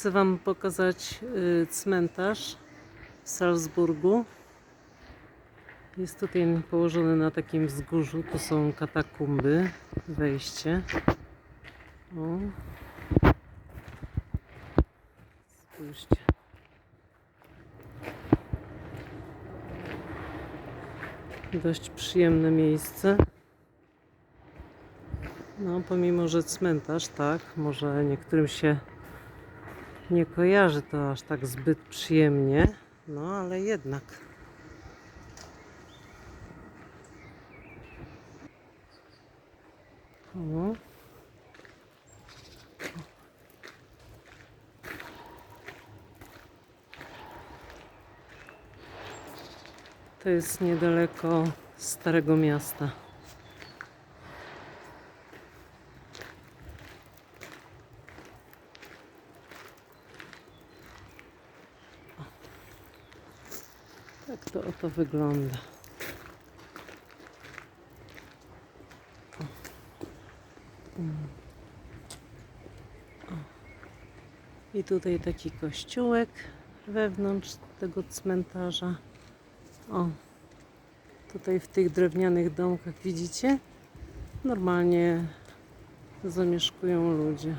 Chcę Wam pokazać y, cmentarz w Salzburgu. Jest tutaj położony na takim wzgórzu. Tu są katakumby, wejście. O. Spójrzcie. Dość przyjemne miejsce. No, pomimo, że cmentarz, tak, może niektórym się nie kojarzy to aż tak zbyt przyjemnie, no ale jednak. O. To jest niedaleko Starego Miasta. Tak to oto wygląda. O. I tutaj taki kościółek wewnątrz tego cmentarza. O, tutaj w tych drewnianych domkach widzicie? Normalnie zamieszkują ludzie.